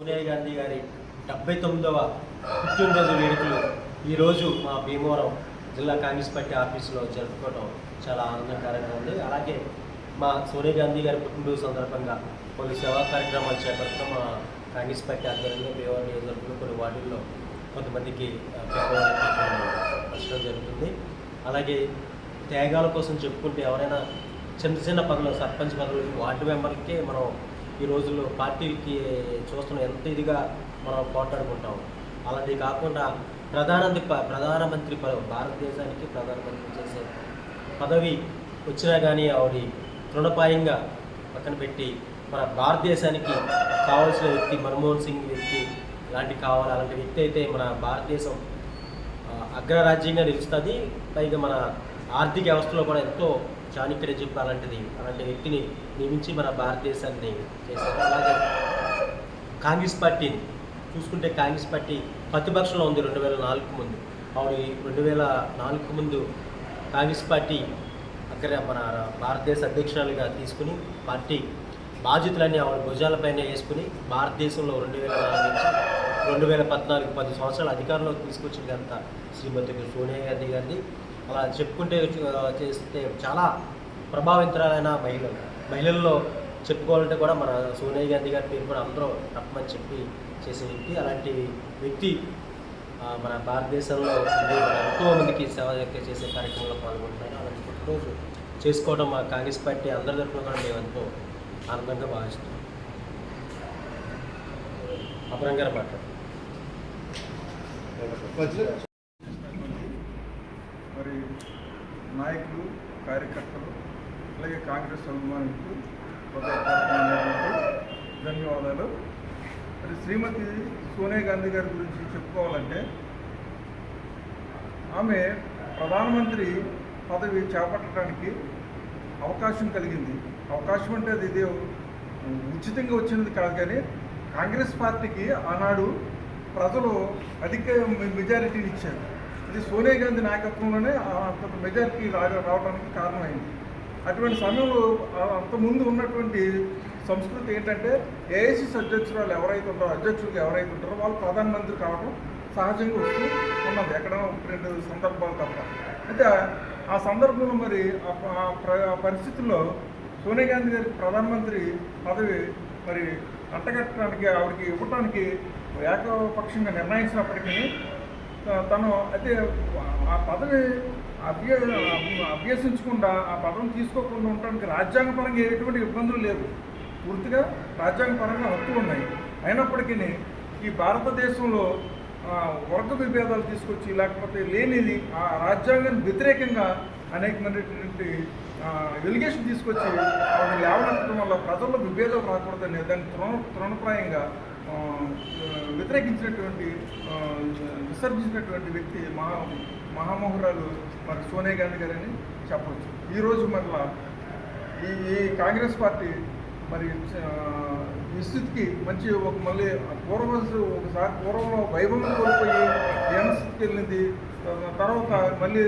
సోనియా గాంధీ గారి డెబ్బై తొమ్మిదవ పుట్టినరోజు వేడుకలు ఈరోజు మా భీమవరం జిల్లా కాంగ్రెస్ పార్టీ ఆఫీసులో జరుపుకోవడం చాలా ఆనందకరంగా ఉంది. అలాగే మా సోనియా గాంధీ గారి పుట్టినరోజు సందర్భంగా కొన్ని సేవా కార్యక్రమాలు చేపడుతూ మా కాంగ్రెస్ పార్టీ ఆధ్వర్యంలో భీమవరం నియోజకవర్గంలో కొన్ని వార్డుల్లో కొంతమందికి ఆ, పంచడం జరుగుతుంది. అలాగే త్యాగాల కోసం చెప్పుకుంటే ఎవరైనా చిన్న చిన్న పనులు సర్పంచ్ పదవులు వార్డు మెంబర్లకే మనం ఈ రోజుల్లో పార్టీకి చూస్తున్న ఎంత ఇదిగా మనం పోట్లాడుకుంటాం. అలాంటివి కాకుండా ప్రధాన ప- ప్రధానమంత్రి ప- భారతదేశానికి ప్రధానమంత్రి చేసే పదవి వచ్చినా కానీ ఆవిడ తృణపాయంగా పక్కన పెట్టి మన భారతదేశానికి కావాల్సిన వ్యక్తి మన్మోహన్ సింగ్ వ్యక్తి ఇలాంటి కావాలి అలాంటి వ్యక్తి అయితే మన భారతదేశం అగ్రరాజ్యంగా నిలుస్తుంది. పైగా మన ఆర్థిక వ్యవస్థలో కూడా ఎంతో చాణక్యుడు చెప్పి అలాంటిది అలాంటి వ్యక్తిని నియమించి మన భారతదేశాన్ని చేశారు. అలాగే కాంగ్రెస్ పార్టీని చూసుకుంటే కాంగ్రెస్ పార్టీ ప్రతిపక్షంలో ఉంది రెండు వేల నాలుగు ముందు. ఆవిడ రెండు వేల నాలుగు ముందు కాంగ్రెస్ పార్టీ అక్కడ మన భారతదేశ అధ్యక్షురాలుగా తీసుకుని పార్టీ బాధ్యతలన్నీ ఆవిడ భుజాలపైన వేసుకుని భారతదేశంలో రెండు వేల నాలుగు నుంచి రెండు వేల పద్నాలుగు పది సంవత్సరాలు అధికారంలోకి తీసుకొచ్చింది అంతా శ్రీమతి సోనియా గాంధీ గారిని అలా చెప్పుకుంటే చేస్తే చాలా ప్రభావితురాలైన మహిళలు. మహిళల్లో చెప్పుకోవాలంటే కూడా మన సోనియా గాంధీ గారి పేరు కూడా అందరూ తప్పమని చెప్పి చేసే వ్యక్తి. అలాంటి వ్యక్తి మన భారతదేశంలో ఎక్కువ ఎంతో మందికి సేవ చేసే కార్యక్రమంలో పాల్గొంటున్నారు అలాంటి పుట్టినరోజు చేసుకోవడం మా కాంగ్రెస్ పార్టీ అందరి తరఫున కూడా మేము ఎంతో ఆనందంగా భావిస్తున్నాం. అపరం మాట్లాడు. నాయకులు కార్యకర్తలు అలాగే కాంగ్రెస్ అభిమానులకు ధన్యవాదాలు. మరి శ్రీమతి సోనియా గాంధీ గారి గురించి చెప్పుకోవాలంటే ఆమె ప్రధానమంత్రి పదవి చేపట్టడానికి అవకాశం కలిగింది. అవకాశం అంటే అది ఇదే ఉచితంగా వచ్చినది కాదు కానీ కాంగ్రెస్ పార్టీకి ఆనాడు ప్రజలు అధిక మెజారిటీని ఇచ్చారు. ఇది సోనియా గాంధీ నాయకత్వంలోనే అంత మెజారిటీ రావడానికి కారణమైంది. అటువంటి సమయంలో అంత అంతకుముందు ఉన్నటువంటి సంస్కృతి ఏంటంటే ఏఐసిసి అధ్యక్షురాలు ఎవరైతే ఉంటారో అధ్యక్షులు ఎవరైతే ఉంటారో వాళ్ళు ప్రధానమంత్రి కావడం సహజంగా వస్తూ ఉన్నది. ఎక్కడ రెండు సందర్భాలు తప్ప. అయితే ఆ సందర్భంలో మరి ఆ పరిస్థితుల్లో సోనియా గాంధీ గారికి ప్రధానమంత్రి పదవి మరి అంటగట్టడానికి ఆవిడకి ఇవ్వటానికి ఏకపక్షంగా నిర్ణయించినప్పటికీ తను అయితే ఆ పదవి అభ్య అభ్యసించకుండా ఆ పదవిని తీసుకోకుండా ఉండడానికి రాజ్యాంగపరంగా ఎటువంటి ఇబ్బందులు లేవు. పూర్తిగా రాజ్యాంగపరంగా హక్కులు ఉన్నాయి. అయినప్పటికీ ఈ భారతదేశంలో వర్గ విభేదాలు తీసుకొచ్చి లేకపోతే లేనిది ఆ రాజ్యాంగానికి వ్యతిరేకంగా అనేకమైనటువంటి వెలిగేషన్ తీసుకొచ్చి ఆవిడ లేవనెత్తడం వల్ల ప్రజల్లో విభేదాలు రాకూడదనే దానికి తృణ తృణప్రాయంగా వ్యతిరేకించినటువంటి విసర్జించినటువంటి వ్యక్తి మహా మహామోహరాలు మరి సోనియా గాంధీ గారని చెప్పవచ్చు. ఈరోజు మరలా ఈ కాంగ్రెస్ పార్టీ మరి ఆ, ఈ స్థితికి మంచి ఒక మళ్ళీ పూర్వ ఒకసారి పూర్వంలో వైభవం కోల్పోయి స్థితికి వెళ్ళింది. తర్వాత మళ్ళీ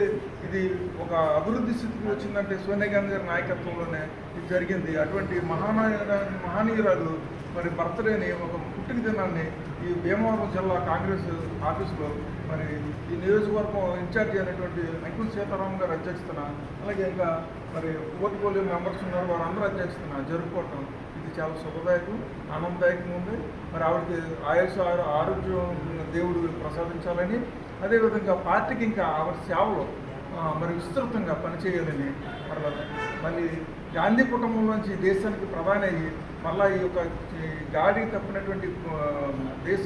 ఇది ఒక అభివృద్ధి స్థితికి వచ్చిందంటే సోనియా గాంధీ గారి నాయకత్వంలోనే ఇది జరిగింది. అటువంటి మహానాయ మహనీయురాలు మరి బర్త్డేని ఒక పుట్టిన దినాన్ని ఈ భీమవరం జిల్లా కాంగ్రెస్ ఆఫీస్లో మరి ఈ నియోజకవర్గం ఇన్ఛార్జి అయినటువంటి అంకుల్ సీతారాం గారు అధ్యక్షతన అలాగే ఇంకా మరి పోర్ట్ఫోలియో మెంబర్స్ ఉన్నారు వారందరూ అధ్యక్షతన జరుపుకోవటం ఇది చాలా శుభదాయకం ఆనందదాయకం ఉంది. మరి ఆవిడకి ఆయుష్ ఆరోగ్యం దేవుడు ప్రసాదించాలని అదేవిధంగా పార్టీకి ఇంకా ఆవిడ సేవలో మరి విస్తృతంగా పనిచేయాలని మరి మళ్ళీ గాంధీ కుటుంబం నుంచి దేశానికి ప్రధాని అయ్యి మళ్ళా ఈ యొక్క గాడి తప్పినటువంటి దేశ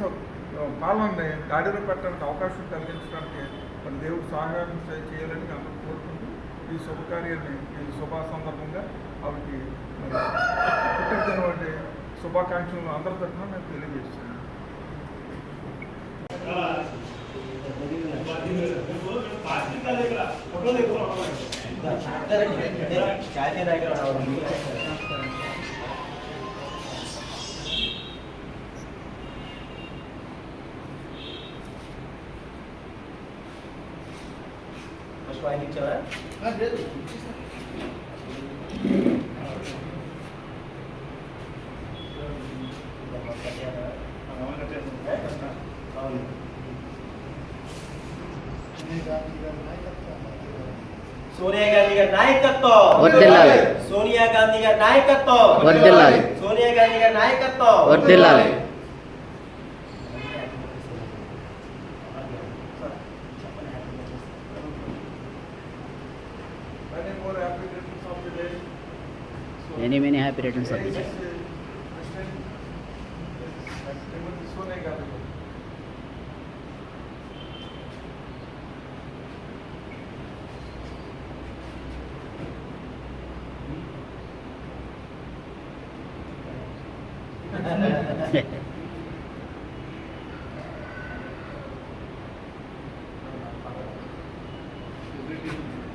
పాలనని గాడిలో పెట్టడానికి అవకాశం కలిగించడానికి మన దేవుడు సహాయం చేయాలని అందరూ కోరుకుంటూ ఈ శుభకార్యాన్ని ఈ శుభ సందర్భంగా ఆవిడకి పుట్టిన పుట్టినటువంటి శుభాకాంక్షలు అందరి తరఫున నేను తెలియజేస్తున్నాను. జాతీయ అవును సోనియా గాంధీ గారి నాయకత్వం వర్ధిల్లాలి. సోనియా గాంధీ గారి నాయకత్వం వర్ధిల్లాలి. సోనియా గాంధీ గారి నాయకత్వం వర్ధిల్లాలి Many more happy returns of the day. からね。